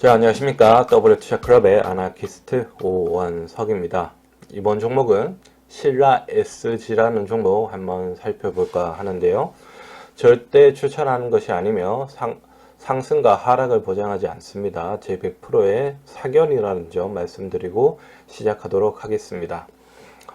자, 안녕하십니까. WTC 클럽의 아나키스트 오원석입니다. 이번 종목은 신라 SG라는 종목 한번 살펴볼까 하는데요. 절대 추천하는 것이 아니며 상, 상승과 하락을 보장하지 않습니다. 제 100%의 사견이라는 점 말씀드리고 시작하도록 하겠습니다.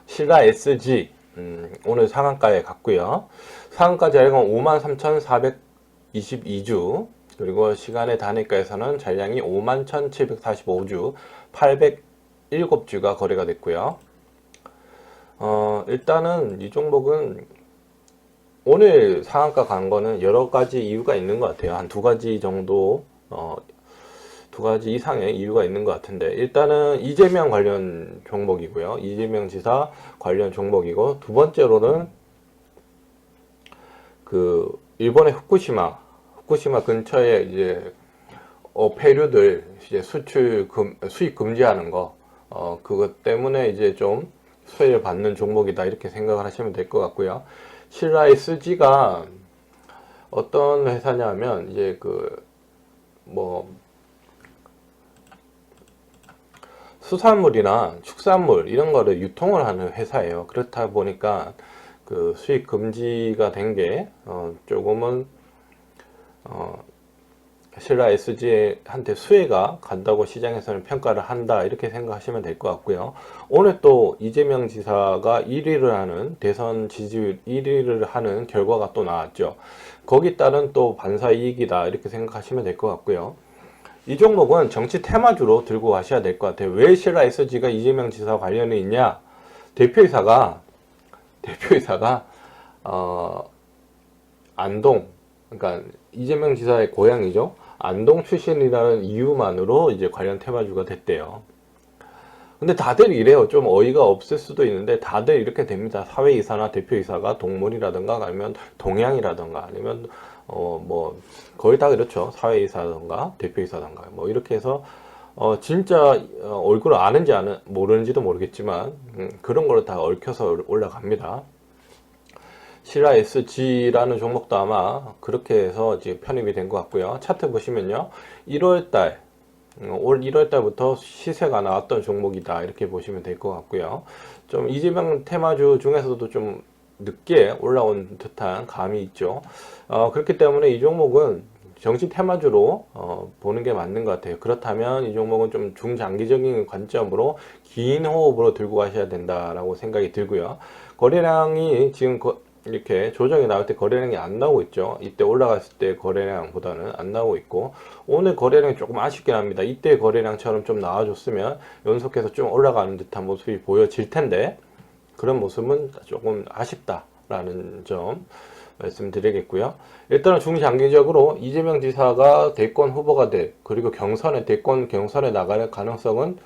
신라 SG 음, 오늘 상한가에 갔고요. 상한가 자리가 53,422주 그리고 시간의 단위가에서는 잔량이 51,745주 807주가 거래가 됐고요. 어, 일단은 이 종목은 오늘 상한가 간 거는 여러 가지 이유가 있는 것 같아요. 한 두 가지 정도, 어, 두 가지 이상의 이유가 있는 것 같은데, 일단은 이재명 관련 종목이고요. 이재명 지사 관련 종목이고, 두 번째로는 그, 일본의 후쿠시마, 후쿠시마 근처에 이제, 어, 폐류들 이제 수출 금, 수입 금지하는 거, 어, 그것 때문에 이제 좀 수혜를 받는 종목이다. 이렇게 생각을 하시면 될 것 같고요. 신라 SG가 어떤 회사냐면 이제 그 뭐 수산물이나 축산물 이런 거를 유통을 하는 회사예요. 그렇다 보니까 그 수입 금지가 된 게 어 조금은 어 신라 SG한테 수혜가 간다고 시장에서는 평가를 한다 이렇게 생각하시면 될 것 같고요. 오늘 또 이재명 지사가 1위를 하는 대선 지지율 1위를 하는 결과가 또 나왔죠. 거기 따른 또 반사 이익이다 이렇게 생각하시면 될 것 같고요. 이 종목은 정치 테마주로 들고 가셔야 될 것 같아요. 왜 신라 SG가 이재명 지사 관련이 있냐? 대표이사가 대표이사가 어 안동 그러니까 이재명 지사의 고향이죠. 안동 출신이라는 이유만으로 이제 관련 테마주가 됐대요. 근데 다들 이래요. 좀 어이가 없을 수도 있는데 다들 이렇게 됩니다. 사회이사나 대표이사가 동물이라든가 아니면 동양이라든가 아니면 어 뭐 거의 다 그렇죠. 사회이사든가 대표이사든가 뭐 이렇게 해서 어 진짜 어, 얼굴을 아는지 아는 모르는지도 모르겠지만 음, 그런 거를 다 얽혀서 올라갑니다. 신라 SG라는 종목도 아마 그렇게 해서 지금 편입이 된 것 같고요. 차트 보시면요. 1월달, 어, 올 1월달부터 시세가 나왔던 종목이다. 이렇게 보시면 될 것 같고요. 좀 이재명 테마주 중에서도 좀 늦게 올라온 듯한 감이 있죠. 어, 그렇기 때문에 이 종목은 정신 테마주로 어, 보는 게 맞는 것 같아요. 그렇다면 이 종목은 좀 중장기적인 관점으로 긴 호흡으로 들고 가셔야 된다라고 생각이 들고요. 거래량이 지금 거, 이렇게 조정이 나올 때 거래량이 안 나오고 있죠. 이때 올라갔을 때 거래량보다는 안 나오고 있고 오늘 거래량이 조금 아쉽긴 합니다. 이때 거래량처럼 좀 나와줬으면 연속해서 좀 올라가는 듯한 모습이 보여질 텐데 그런 모습은 조금 아쉽다라는 점 말씀드리겠고요. 일단은 중장기적으로 이재명 지사가 대권 후보가 돼 그리고 경선에 대권 경선에 나갈 가능성은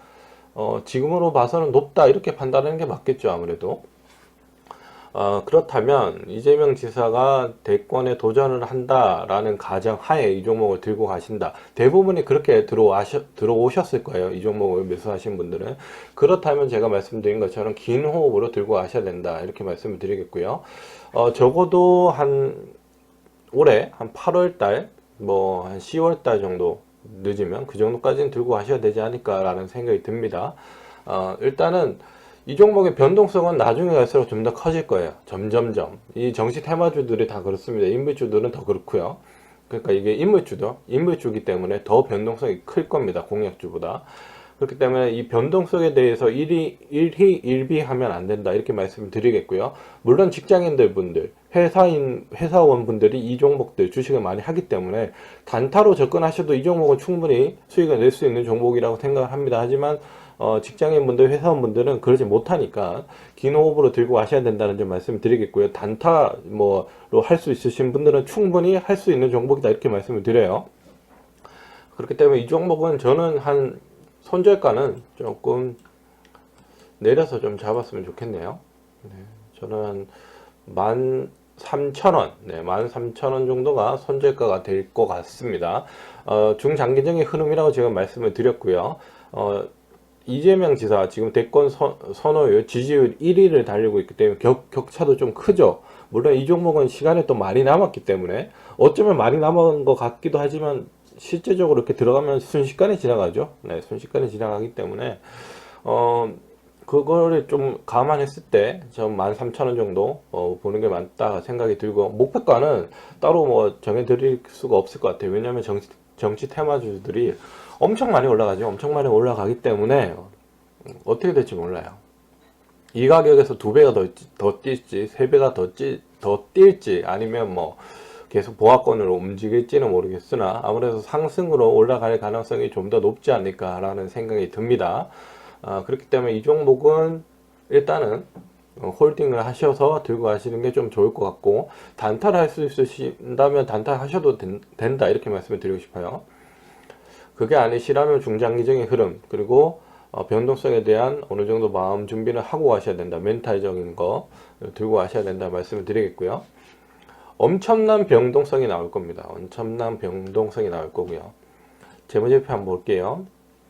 어, 지금으로 봐서는 높다 이렇게 판단하는 게 맞겠죠 아무래도. 어, 그렇다면 이재명 지사가 대권에 도전을 한다라는 가정 하에 이 종목을 들고 가신다. 대부분이 그렇게 들어와셔, 들어오셨을 거예요. 이 종목을 매수하신 분들은. 그렇다면 제가 말씀드린 것처럼 긴 호흡으로 들고 가셔야 된다. 이렇게 말씀을 드리겠고요. 어, 적어도 한 올해 한 8월 달, 뭐 한 10월 달 정도 늦으면 그 정도까지는 들고 가셔야 되지 않을까라는 생각이 듭니다. 어, 일단은 이 종목의 변동성은 나중에 갈수록 좀 더 커질 거예요. 점점점. 이 정시 테마주들이 다 그렇습니다. 인물주들은 더 그렇고요. 그러니까 이게 인물주도 인물주기 때문에 더 변동성이 클 겁니다. 공약주보다. 그렇기 때문에 이 변동성에 대해서 일이 일희 일비하면 안 된다 이렇게 말씀을 드리겠고요. 물론 직장인들 분들, 회사인 회사원 분들이 이 종목들 주식을 많이 하기 때문에 단타로 접근하셔도 이 종목은 충분히 수익을 낼 수 있는 종목이라고 생각을 합니다. 하지만 어, 직장인분들, 회사원분들은 그러지 못하니까 긴 호흡으로 들고 가셔야 된다는 점 말씀을 드리겠고요. 단타 뭐로 할 수 있으신 분들은 충분히 할 수 있는 종목이다 이렇게 말씀을 드려요. 그렇기 때문에 이 종목은 저는 한 손절가는 조금 내려서 좀 잡았으면 좋겠네요. 네, 저는 만 3,000원, 네, 13,000원 정도가 손절가가 될 것 같습니다. 어, 중장기적인 흐름이라고 제가 말씀을 드렸고요. 어, 이재명 지사 지금 대권 선, 선호율 지지율 1위를 달리고 있기 때문에 격, 격차도 좀 크죠. 물론 이 종목은 시간이 또 많이 남았기 때문에 어쩌면 많이 남은 것 같기도 하지만 실제적으로 이렇게 들어가면 순식간에 지나가죠. 네, 순식간에 지나가기 때문에 어 그거를 좀 감안했을 때전 13,000원 정도 어, 보는 게 맞다 생각이 들고 목표가는 따로 뭐 정해드릴 수가 없을 것 같아요. 왜냐하면 정치, 정치 테마주들이 엄청 많이 올라가죠. 엄청 많이 올라가기 때문에 어떻게 될지 몰라요. 이 가격에서 두 배가 더, 더 뛸지, 세 배가 더, 찌, 더 뛸지, 아니면 뭐, 계속 보합권으로 움직일지는 모르겠으나, 아무래도 상승으로 올라갈 가능성이 좀 더 높지 않을까라는 생각이 듭니다. 아, 그렇기 때문에 이 종목은 일단은 어, 홀딩을 하셔서 들고 가시는 게 좀 좋을 것 같고, 단타를 할 수 있으신다면 단타 하셔도 된, 된다, 이렇게 말씀을 드리고 싶어요. 그게 아니시라면 중장기적인 흐름, 그리고 어, 변동성에 대한 어느 정도 마음 준비를 하고 가셔야 된다. 멘탈적인 거 들고 가셔야 된다 말씀을 드리겠고요. 엄청난 변동성이 나올 겁니다. 엄청난 변동성이 나올 거고요. 재무제표 한번 볼게요.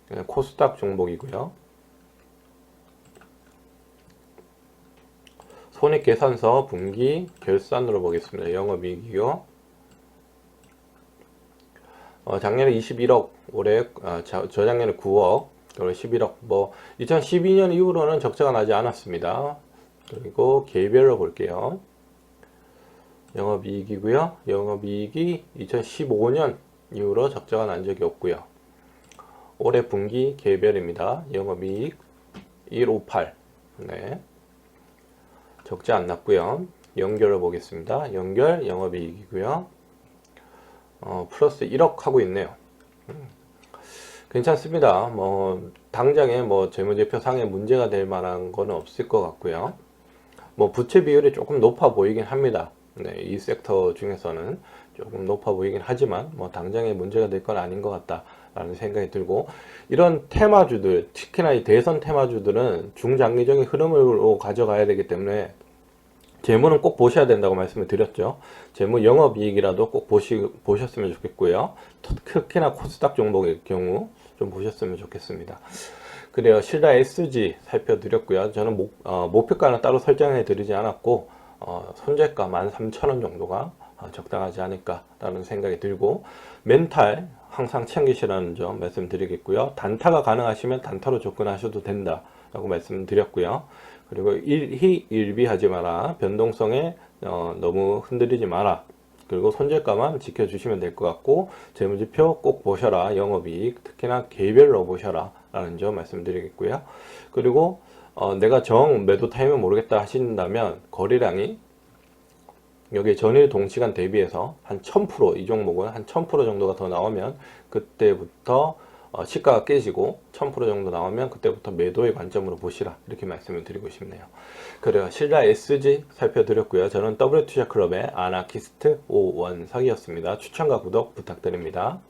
그냥 코스닥 종목이고요. 손익계산서 분기 결산으로 보겠습니다. 영업이익이요. 어, 작년에 21억, 올해 아, 저, 저작년에 9억, 올해 11억. 뭐 2012년 이후로는 적자가 나지 않았습니다. 그리고 개별로 볼게요. 영업이익이고요. 영업이익이 2015년 이후로 적자가 난 적이 없고요. 올해 분기 개별입니다. 영업이익 158. 네. 적자 안 났고요. 연결을 보겠습니다. 연결 영업이익이고요. 어, 플러스 1억 하고 있네요. 음, 괜찮습니다. 뭐 당장에 뭐 재무제표 상에 문제가 될 만한 거는 없을 것 같고요. 뭐 부채 비율이 조금 높아 보이긴 합니다. 네, 이 섹터 중에서는 조금 높아 보이긴 하지만 뭐 당장에 문제가 될 건 아닌 것 같다라는 생각이 들고 이런 테마주들 특히나 이 대선 테마주들은 중장기적인 흐름으로 가져가야 되기 때문에 재무는 꼭 보셔야 된다고 말씀을 드렸죠. 재무 영업이익이라도 꼭 보시, 보셨으면 좋겠고요. 특히나 코스닥 종목의 경우 좀 보셨으면 좋겠습니다. 그래요. 신라 SG 살펴드렸고요. 저는 목, 어, 목표가는 따로 설정해 드리지 않았고 어, 손절가 13,000원 정도가 어, 적당하지 않을까라는 생각이 들고 멘탈 항상 챙기시라는 점 말씀드리겠고요. 단타가 가능하시면 단타로 접근하셔도 된다라고 말씀드렸고요. 그리고 일희일비하지 마라. 변동성에 어, 너무 흔들리지 마라. 그리고 손절가만 지켜주시면 될 것 같고 재무지표 꼭 보셔라. 영업이익 특히나 개별로 보셔라. 라는 점 말씀드리겠고요. 그리고 어, 내가 정 매도 타임을 모르겠다 하신다면 거래량이 여기 전일 동시간 대비해서 한 1000%이 종목은 한 1000% 정도가 더 나오면 그때부터 어, 시가가 깨지고 1000% 정도 나오면 그때부터 매도의 관점으로 보시라 이렇게 말씀을 드리고 싶네요. 그래요. 신라 SG 살펴드렸고요. 저는 W투자클럽의 아나키스트 오원석이었습니다. 추천과 구독 부탁드립니다.